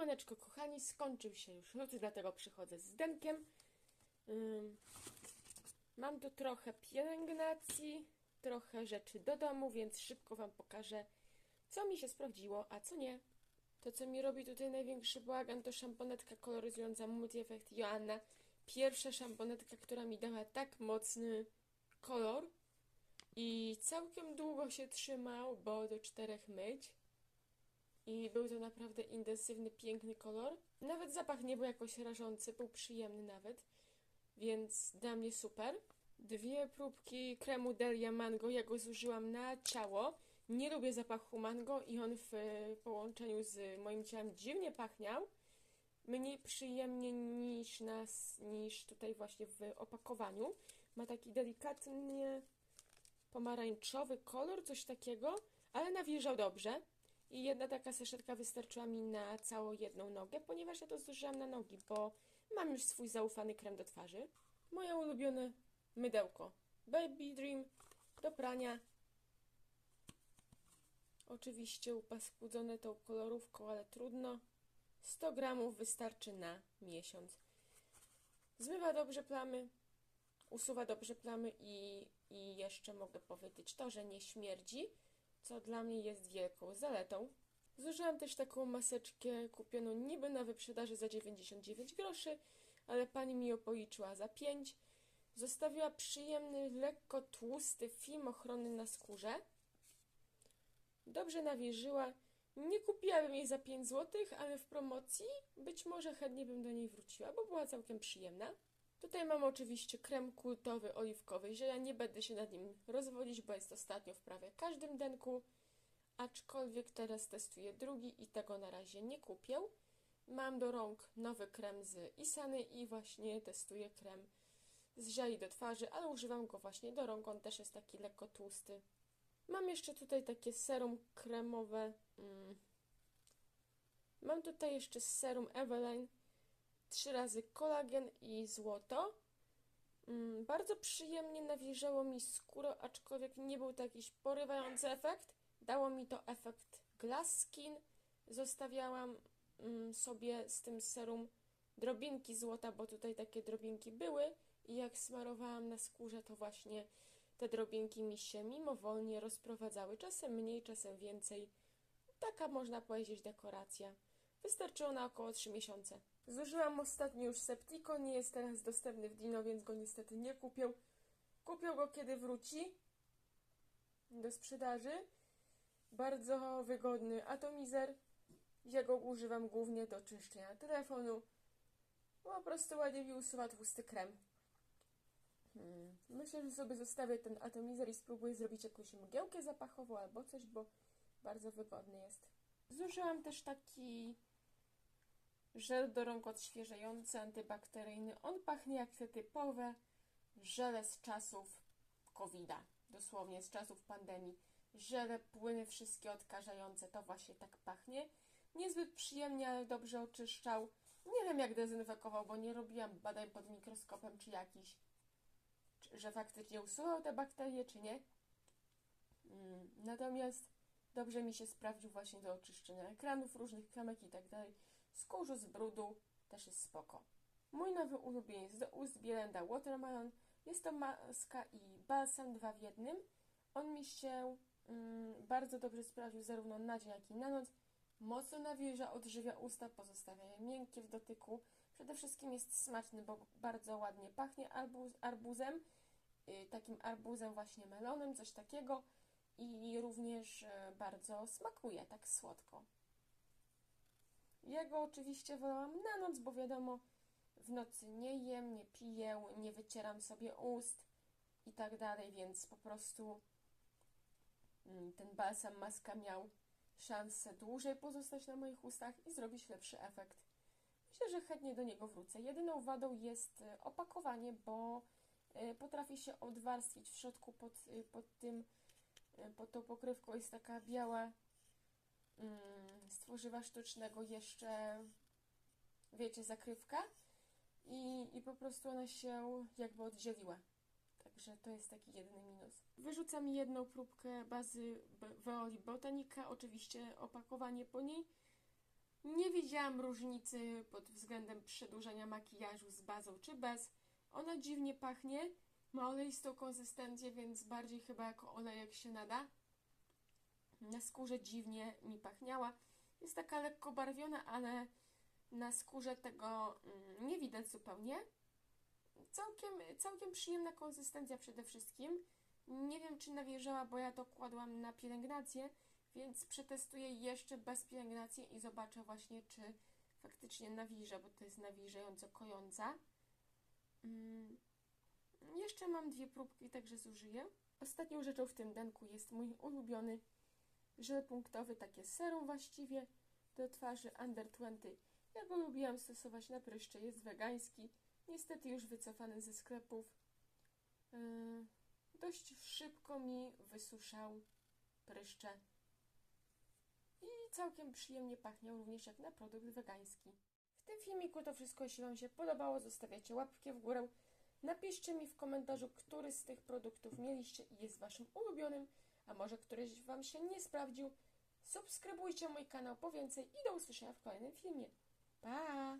Siemaneczko kochani, skończył się już lód, dlatego przychodzę z denkiem. Mam tu trochę pielęgnacji, trochę rzeczy do domu, więc szybko Wam pokażę, co mi się sprawdziło, a co nie. To, co mi robi tutaj największy bałagan, to szamponetka koloryzująca Multi Effect Joanna. Pierwsza szamponetka, która mi dała tak mocny kolor i całkiem długo się trzymał, bo do czterech myć. I był to naprawdę intensywny, piękny kolor. Nawet zapach nie był jakoś rażący, był przyjemny nawet, więc dla mnie super. Dwie próbki kremu Delia Mango, ja go zużyłam na ciało. Nie lubię zapachu mango i on w połączeniu z moim ciałem dziwnie pachniał. Mniej przyjemnie niż, nas, niż tutaj właśnie w opakowaniu. Ma taki delikatnie pomarańczowy kolor, coś takiego, ale nawilżał dobrze. I jedna taka saszetka wystarczyła mi na całą jedną nogę, ponieważ ja to zużyłam na nogi, bo mam już swój zaufany krem do twarzy. Moje ulubione mydełko Baby Dream do prania. Oczywiście upaskudzone tą kolorówką, ale trudno. 100 gramów wystarczy na miesiąc. Zmywa dobrze plamy, usuwa dobrze plamy i, i jeszcze mogę powiedzieć to, że nie śmierdzi co dla mnie jest wielką zaletą. Zużyłam też taką maseczkę kupioną niby na wyprzedaży za 99 groszy, ale pani mi ją policzyła za 5. Zostawiła przyjemny, lekko tłusty film ochronny na skórze. Dobrze nawilżyła. Nie kupiłabym jej za 5 zł, ale w promocji być może chętnie bym do niej wróciła, bo była całkiem przyjemna. Tutaj mam oczywiście krem kultowy oliwkowy, że ja nie będę się nad nim rozwodzić, bo jest ostatnio w prawie każdym denku, aczkolwiek teraz testuję drugi i tego na razie nie kupię. Mam do rąk nowy krem z Isany i właśnie testuję krem z żeli do twarzy, ale używam go właśnie do rąk, on też jest taki lekko tłusty. Mam jeszcze tutaj takie serum kremowe. Mm. Mam tutaj jeszcze serum Eveline trzy razy kolagen i złoto. Mm, bardzo przyjemnie nawilżało mi skórę, aczkolwiek nie był to jakiś porywający efekt. Dało mi to efekt glass skin. Zostawiałam mm, sobie z tym serum drobinki złota, bo tutaj takie drobinki były i jak smarowałam na skórze, to właśnie te drobinki mi się mimowolnie rozprowadzały, czasem mniej, czasem więcej. Taka można powiedzieć dekoracja. Wystarczyło na około 3 miesiące. Zużyłam ostatnio już Septico, nie jest teraz dostępny w Dino, więc go niestety nie kupię. Kupię go kiedy wróci do sprzedaży. Bardzo wygodny atomizer. Ja go używam głównie do czyszczenia telefonu. Po prostu ładnie mi usuwa tłusty krem. Hmm. Myślę, że sobie zostawię ten atomizer i spróbuję zrobić jakąś mgiełkę zapachową albo coś, bo bardzo wygodny jest. Zużyłam też taki żel do rąk odświeżający, antybakteryjny. On pachnie jak te typowe żele z czasów covid dosłownie z czasów pandemii. Żele, płyny wszystkie odkażające, to właśnie tak pachnie. Niezbyt przyjemnie, ale dobrze oczyszczał. Nie wiem jak dezynfekował, bo nie robiłam badań pod mikroskopem czy jakiś, czy, że faktycznie usuwał te bakterie, czy nie. Mm, natomiast dobrze mi się sprawdził właśnie do oczyszczenia ekranów, różnych klamek i tak dalej. Skórzu z brudu też jest spoko. Mój nowy ulubieniec do ust Bielenda Watermelon. Jest to maska i balsam dwa w jednym. On mi się mm, bardzo dobrze sprawdził zarówno na dzień, jak i na noc. Mocno nawilża, odżywia usta, pozostawia je miękkie w dotyku. Przede wszystkim jest smaczny, bo bardzo ładnie pachnie arbuz, arbuzem, yy, takim arbuzem właśnie melonem, coś takiego. I również yy, bardzo smakuje, tak słodko. Ja go oczywiście wolałam na noc, bo wiadomo, w nocy nie jem, nie piję, nie wycieram sobie ust i tak dalej, więc po prostu mm, ten balsam maska miał szansę dłużej pozostać na moich ustach i zrobić lepszy efekt. Myślę, że chętnie do niego wrócę. Jedyną wadą jest e, opakowanie, bo e, potrafi się odwarstwić w środku pod, e, pod tym, pod tą pokrywką jest taka biała z tworzywa sztucznego jeszcze, wiecie, zakrywka i, i po prostu ona się jakby oddzieliła. Także to jest taki jedyny minus. Wyrzucam jedną próbkę bazy Veoli Botanica, oczywiście opakowanie po niej. Nie widziałam różnicy pod względem przedłużania makijażu z bazą czy bez. Ona dziwnie pachnie, ma oleistą konsystencję, więc bardziej chyba jako olejek się nada. Na skórze dziwnie mi pachniała. Jest taka lekko barwiona, ale na skórze tego mm, nie widać zupełnie. Całkiem, całkiem przyjemna konsystencja przede wszystkim. Nie wiem, czy nawilżała, bo ja to kładłam na pielęgnację, więc przetestuję jeszcze bez pielęgnacji i zobaczę właśnie, czy faktycznie nawilża, bo to jest nawilżająco kojąca. Mm. Jeszcze mam dwie próbki, także zużyję. Ostatnią rzeczą w tym denku jest mój ulubiony żel punktowy, takie serum właściwie do twarzy Under 20. Ja go lubiłam stosować na pryszcze, jest wegański, niestety już wycofany ze sklepów. Yy, dość szybko mi wysuszał pryszcze i całkiem przyjemnie pachniał również jak na produkt wegański. W tym filmiku to wszystko, jeśli Wam się podobało, zostawiacie łapkę w górę. Napiszcie mi w komentarzu, który z tych produktów mieliście i jest Waszym ulubionym, a może któryś Wam się nie sprawdził. Subskrybujcie mój kanał po więcej i do usłyszenia w kolejnym filmie. Pa!